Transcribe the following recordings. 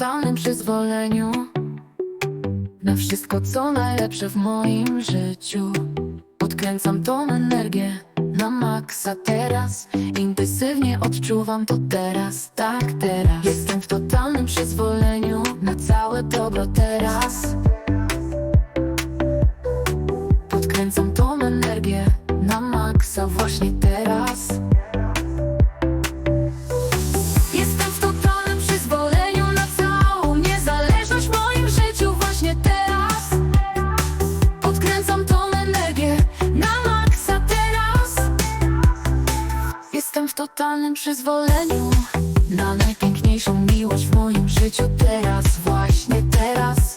totalnym przyzwoleniu Na wszystko co najlepsze w moim życiu. Odkręcam tą energię na maksa teraz. Intensywnie odczuwam to teraz, tak teraz. Jestem w totalnym przyzwoleniu na całe dobro teraz. Podkręcam tą energię na maksa właśnie teraz Jestem w totalnym przyzwoleniu na najpiękniejszą miłość w moim życiu teraz, właśnie teraz.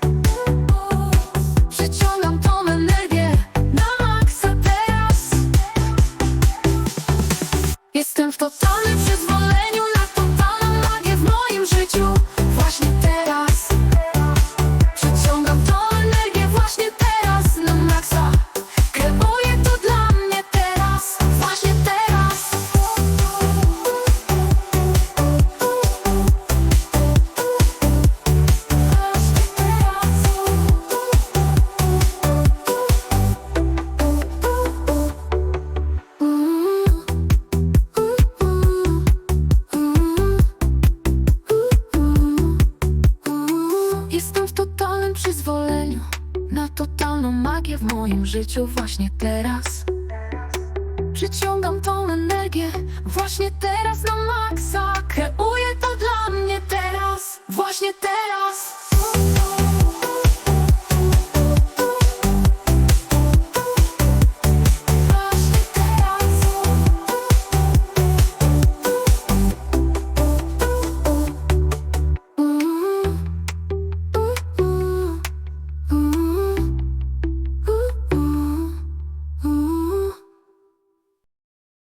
Przyciągam tą energię na maksa teraz. Jestem w totalnym Jestem w totalnym przyzwoleniu na totalną magię w moim życiu właśnie teraz. Przyciągam tą energię właśnie teraz